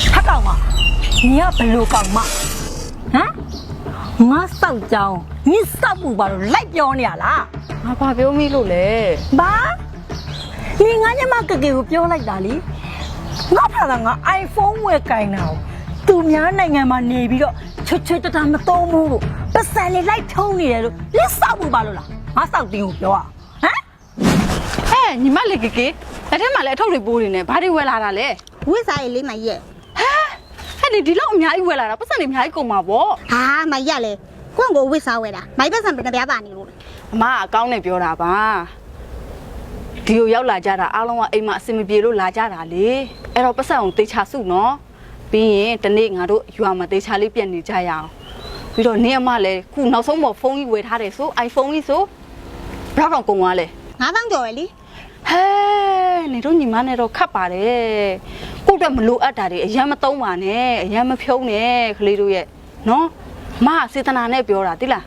ဟတ်ကောင်မညီကဘလို့ကောင်မဟမ်ငါစောက်ကြောင်းညီစောက်ပူပါလို့လိုက်ပြောနေရလားငါဘာပြောမိလို့လဲဘာညီငါညမကကေကိုပြောလိုက်တာလေငါဖာကငါ iPhone ဝယ်ကင်တာကိုသူများနိုင်ငံမှာနေပြီးတော့ချွတ်ချွတ်တတမသုံးဘူးလို့ပတ်စံလေးလိုက်ထုံးနေတယ်လို့လက်စောက်ပူပါလို့လားငါစောက်တင်းကိုပြောอ่ะဟမ်ဟဲ့ညီမလေးကေကေလက်ထက်မှာလည်းအထုပ်တွေပိုးနေနဲ့ဘာတွေဝယ်လာတာလဲဝိစားရလေးမရ က်ဟဲ့ဒီဒီလောက်အများကြီးဝယ်လာတာပတ်စံတွေအများကြီးကုန်ပါဗောဟာမရက်လေကိုယ့်ကိုဝိစားဝဲတာမိုက်ပတ်စံပြပြပါနေလို့လေအမကအကောင်းနဲ့ပြောတာပါဒီကိုရောက်လာကြတာအားလုံးကအိမ်မှာအဆင်မပြေလို့လာကြတာလေအဲ့တော့ပတ်စံကိုတေချာစုနော်ပြီးရင်တနေ့ငါတို့ယူမှာတေချာလေးပြန်နေကြရအောင်ပြီးတော့နင်းအမလည်းခုနောက်ဆုံးပေါ်ဖုန်းကြီးဝယ်ထားတယ်ဆို iPhone ကြီးဆိုဘယ်တော့ကုန်သွားလဲငါးပေါင်းကျော်လေဟဲနေတို့ညီမနဲ့တော့ခတ်ပါတယ်ကိုယ့် အတွက်မလိုအပ်တာတွေအရင်မသုံးပါနဲ့အရင်မဖြုံးနဲ့ကလေးတို့ရဲ့နော်မကစေတနာနဲ့ပြောတာတိလား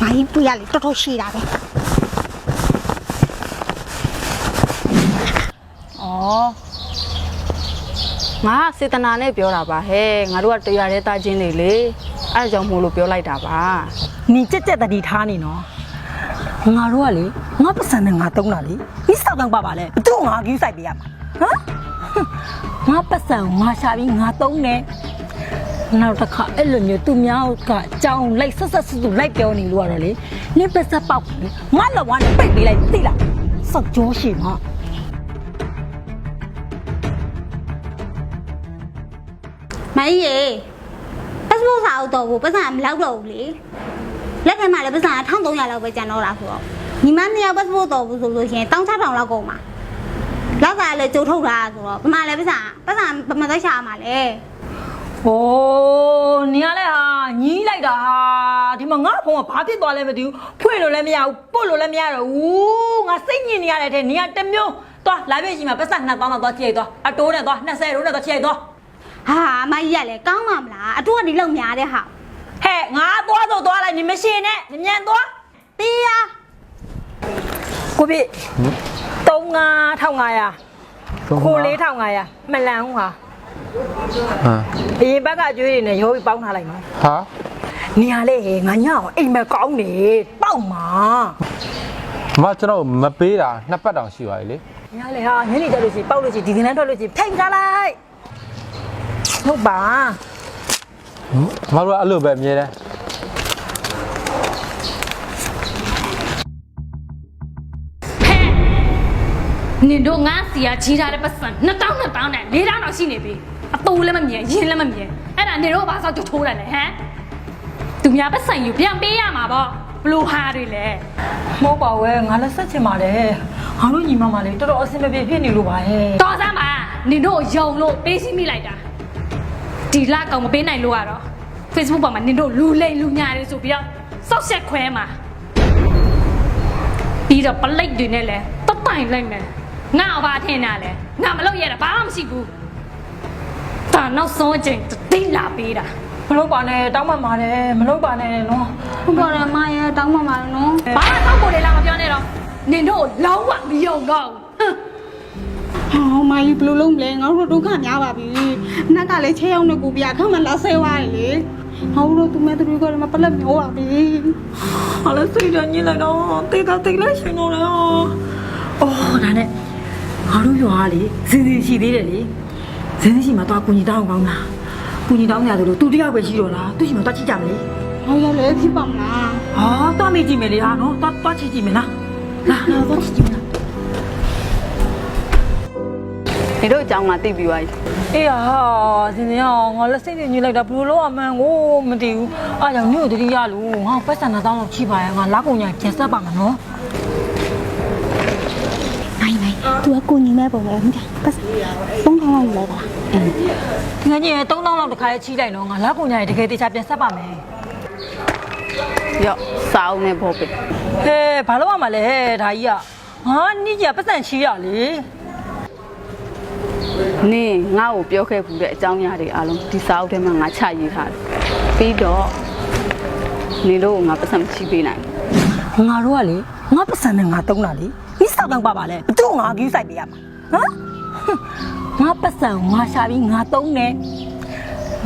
ငါကြီးပြရလေတော်တော်ရှိတာပဲဩငါကစေတနာနဲ့ပြောတာပါဟဲ့ငါတို့ကတရားရဲသားချင်းတွေလေအဲဒါကြောင့်မို့လို့ပြောလိုက်တာပါညီကြက်ကြက်တတိထားနေနော်ငါတို့ကလေငါပတ်စံနဲ့ငါတုံးတာလေဒီစောက်တော့ပါပါလေဘသူ့ငါကင်းဆိုင်ပေးရမှာဟမ် ငါပတ်စံကိုငါရှာပြီးငါတုံးတယ်နောက်တစ်ခါအဲ့လိုမျိုးသူများကအကြောင်းလိုက်ဆက်ဆက်ဆူဆူလိုက်ပြောနေလို့ရတော့လေနင်းပတ်စံပေါက်လေငါလောကနဲ့ပိတ်ပေးလိုက်သိလားစောက်ကြောရှိမှာမကြီးရေပတ်စပို့စာအုပ်တော့ဘူးပတ်စံမလောက်တော့ဘူးလေလက်ထက်မှာလည်းပတ်စံ1300လောက်ပဲကျန်တော့တာဆိုတော့ညီမနှစ်ယောက်ပတ်စပို့တော့ဘူးဆိုလို့ရှိရင်16000လောက်ကုန်ပါ လောက်ကလည်းကြိုးထုတ်တာဆိုတော့ပမာလည်းပတ်စံပတ်စံပမာသက်ရှာမှာလေโอ้နေရလဲဟာညီးလိုက်တာဟာဒီမှာငါ့ဖုန်းကဘာဖြစ်သွားလဲမသိဘူးဖွင့်လို့လည်းမရဘူးပုတ်လို့လည်းမရတော့ဘူးငါစိတ်ညစ်နေရတဲ့ထဲနေရတစ်မျိုးသွားလာပြည့်ရှိမှာပတ်စံနှစ်ပေါင်းတော့သွားကြည့်ရိုက်သွားအတိုးနဲ့သွား20တိုးနဲ့သွားကြည့်ရိုက်သွားဟာမကြီးရလေကောင်းမှာမလားအတူကဒီလောက်များတဲ့ဟာဟဲ့ငါသွားတော့သွားလိုက်နေမရှင်နဲ့ညမြန်သွားတီးရကိုပြ 3500 1500ကို4500မလန်ဘူးဟာဟမ်အရင်ဘက်ကကျွေးတွေနဲ့ရိုးပြီးပေါင်းထားလိုက်နော်ဟာနေရလဲငါညောင်အိမ်မကောင်းနေပေါက်မှာမကျွန်တော်မပေးတာနှစ်ပတ်တောင်ရှိပါလေ။ညာလေဟာညနေတက်လို့ရှိရင်ပေါက်လို့ရှိရင်ဒီကနေ့ထွက်လို့ရှိရင်ဖိတ်ထားလိုက်။ဟုတ်ပါမတို့ကအဲ့လိုပဲအမြဲတမ်း နင်တို့ငါစီယာကြီးထားတဲ့ပတ်စံ2000 2000နဲ့4000တော့ရှိနေပြီအတူလည်းမမြင်ရင်လည်းမမြင်အဲ့ဒါနင်တို့ဘာသာကြထိုးတယ်လဲဟမ်သူများပတ်စံယူပြန်ပေးရမှာပေါ့ဘလို့ဟာတွေလဲ။မဟုတ်ပါဘူးငါလည်းဆက်ချင်ပါတယ်။ငါတို့ညီမမလေးတော်တော်အဆင်မပြေဖြစ်နေလို့ပါဟဲ့တော်စမ်းပါနင်တို့ယုံလို့ပေးစီမိလိုက်တာဒီလကောင်မပေးနိုင်လို့ကတော့ Facebook ပေါ်မှာနင်တို့လူလိမ်လူညာတွေဆိုပြီးတော့စောက်ဆက်ခွဲမှာပြီးတော့ပလိတ်တွေနဲ့လဲတတ်တိုင်လိုက်မယ် ငါ့ဘာထင်တာလဲငါမလုပ်ရတာဘာမှမရှိဘူးဒါနောက်ဆုံးအချိန်တိတ်လာပေးတာ။မလုပ်ပါနဲ့တောင်းပန်ပါတယ်မလုပ်ပါနဲ့နော်ဟုတ်ပါရဲ့မရဲ့တောင်းပါပါနော်ဘာမှတော့ကိုယ်တွေလာမပြောနဲ့တော့နင်တို့လုံးဝမယုံတော့ဘူးဟမ်ဟောမကြီးဘယ်လိုလုပ်မလဲငါတို့ဒုက္ခများပါပြီနတ်ကလည်းချဲရောက်နေကိုပြခက်မှလာဆဲသွားတယ်လေဟောတို့သူမဲသူတွေကလည်းမပလက်မျောပါပြီ။ဟာလည်းစိတ်ဓာတ်ညစ်လိုက်တော့တေးတာတိတ်လိုက်ရှင်တော့လေ။အော်ဒါနဲ့ ငါတို့ရွာကလေစင်စင်ရှိသေးတယ်လေ။စင်စင်ရှိမှတော့ကုညီတောင်းကောင်းလား။ကုညီတောင်းရသလိုသူတယောက်ပဲရှိတော့လား။သူရှိမှတော့ကြည့်ကြမလေ။ဟောရလဲဖြစ်ပါမလားဟာတော့မေးကြည့်မယ်လေဟာနော်တော့တော့ချစ်ကြည့်မယ်လားလာလာတော့ချစ်ကြည့်မယ်လားနေတို့အကြောင်းကသိပြီးသွားပြီအေးဟာစင်စင်အောင်ငါလက်စိတ်ညစ်လိုက်တာဘယ်လိုလုပ်အမှန်ကိုမသိဘူးအားကြောင့်ညို့တတိယလို့ငါပတ်စံတစ်သောင်းလောက်ချိပါရငါလက်ကုန်ညာပြန်ဆက်ပါမယ်နော် သူကကိုညီမဲပုံပဲမြင်ပတ်စပုံကောင်းလောက်လဲပါငါကြီး3000လောက်တစ်ခါလေးချိလိုက်တော့ငါလက်ကုန်ညာတကယ်တေချာပြန်ဆက်ပါမယ်ရော့စာအုပ်နဲ့ဘောပေးဟဲဘာလို့ရမှာလဲဒါကြီးကငါနေ့ကြီးပတ်စံချိရလေနင်းငါ့ကိုပြောခဲ့ဘူးတဲ့အကြောင်းအရာတွေအားလုံးဒီစာအုပ်ထဲမှာငါချရေးထားတယ်ပြီးတော့နေတို့ကငါပတ်စံမချပေးနိုင်ဘူးငါတို့ကလေငါပတ်စံနဲ့ငါတုံးတာလေ ဒီစောက်တော့ပါပါလေဘသူ့ငါကယူဆိုင်ပေးရမှာဟမ်ငါပတ်စံကိုငါရှာပြီးငါသုံးတယ်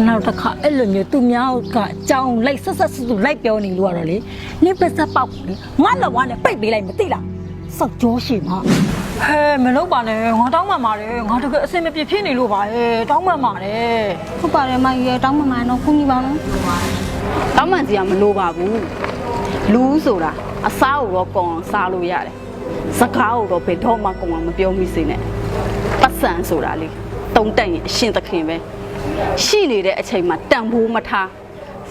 နောက်တစ်ခါအဲ့လိုမျိုးသူများကအကြောင်းလိုက်ဆက်ဆက်ဆူဆူလိုက်ပြောနေလို့ရတော့လေနင့်ပတ်စံပေါက်လေငါလက်ဝါးနဲ့ပိတ်ပေးလိုက်မသိလားစောက်ကြောရှိမှာဟဲမလုပ်ပါနဲ့ငါတောင်းမှန်ပါတယ်ငါတကယ်အစင်မပြေဖြစ်နေလို့ပါဟဲတောင်းမှန်ပါတယ်ဟုတ်ပါတယ်မကြီးရဲ့တောင်းမှန်မှန်တော့ခုညီပါနော်တောင်းမှန်စီကမလိုပါဘူးလူဆိုတာအစားကိုတော့ကောင်းအောင်စားလို့ရတယ် စကားကိုတော့ဘယ်တော့မှကောင်းအောင်မပြောမိစေနဲ့ပတ်စံဆိုတာလေတုံးတက်ရင်အရှင်သခင်ပဲရှိနေတဲ့အချိန်မှာတန်ဖိုးမထား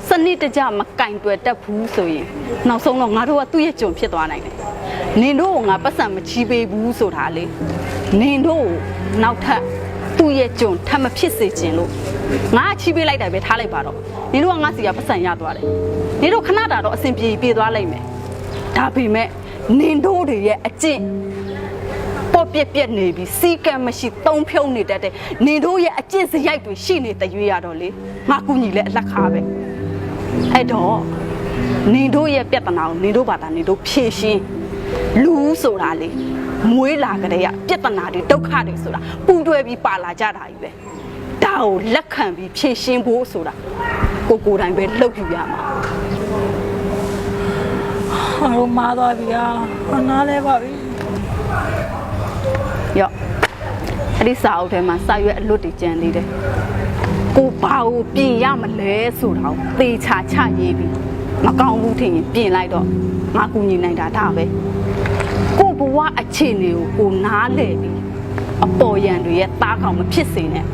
စနစ်တကျမကင်တွယ်တတ်ဘူးဆိုရင်နောက်ဆုံးတော့ငါတို့ကသူ့ရဲ့ကြုံဖြစ်သွားနိုင်တယ်နင်တို့ကငါပတ်စံမချီးပေးဘူးဆိုတာလေနင်တို့ကိုနောက်ထပ်သူ့ရဲ့ကြုံထပ်မဖြစ်စေချင်လို့ငါချီးပေးလိုက်တယ်ပဲထားလိုက်ပါတော့နင်တို့ကငါစီကပတ်စံရသွားတယ်နင်တို့ခဏတာတော့အဆင်ပြေပြေသွားလိမ့်မယ်ဒါပေမဲ့ နင်တို့တွေရဲ့အကျင့်ပေါ့ပြက်ပြက်နေပြီးစီကံမရှိသုံးဖြုံးနေတတ်တဲ့နေတို့ရဲ့အကျင့်စရိုက်တွေရှိနေတဲ့ရွေးရတော့လေငါကူညီလဲအလက်ခါပဲအဲ့တော့နေတို့ရဲ့ပြဿနာကိုနေတို့ဘာသာနေတို့ဖြေရှင်းလူဆိုတာလေမွေးလာကြတဲ့ပြဿနာတွေဒုက္ခတွေဆိုတာပူတွဲပြီးပါလာကြတာကြီးပဲဒါကိုလက်ခံပြီးဖြေရှင်းဖို့ဆိုတာကိုကိုယ်တိုင်ပဲလှုပ်ယူရမှာ ငါတို့မာသွားပြီဟာဟောနားလဲပါပြီရော့အဲ့ဒီစာအုပ်ထဲမှာစာရွက်အလွတ်တွေကျန်သေးတယ်ကိုဘာကိုပြင်ရမလဲဆိုတာကိုသေချာချရေးပြီးမကောင်းဘူးထင်ရင်ပြင်လိုက်တော့ငါကူညီနိုင်တာဒါပဲကိုဘဝအခြေအနေကိုကိုနားလဲပြီးအပေါ်ယံတွေရဲ့တားကောင်မဖြစ်စေနဲ့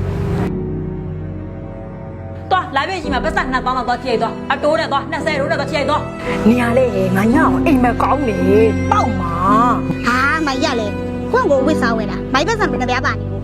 သွားလာပြည့်ကြီးမှာပတ်စံနှစ်ပေါင်းတော့သွားချိတ်သွားအတိုးနဲ့သွား20ရိုးနဲ့သွားချိတ်သွားနေရလေငါညအောင်အိမ်မကောင်းနေတောက်မှာဟာမကြီးရလေကိုယ့်ကိုဝစ်စားဝဲတာမိုက်ပတ်စံဘယ်နှပြားပါနေ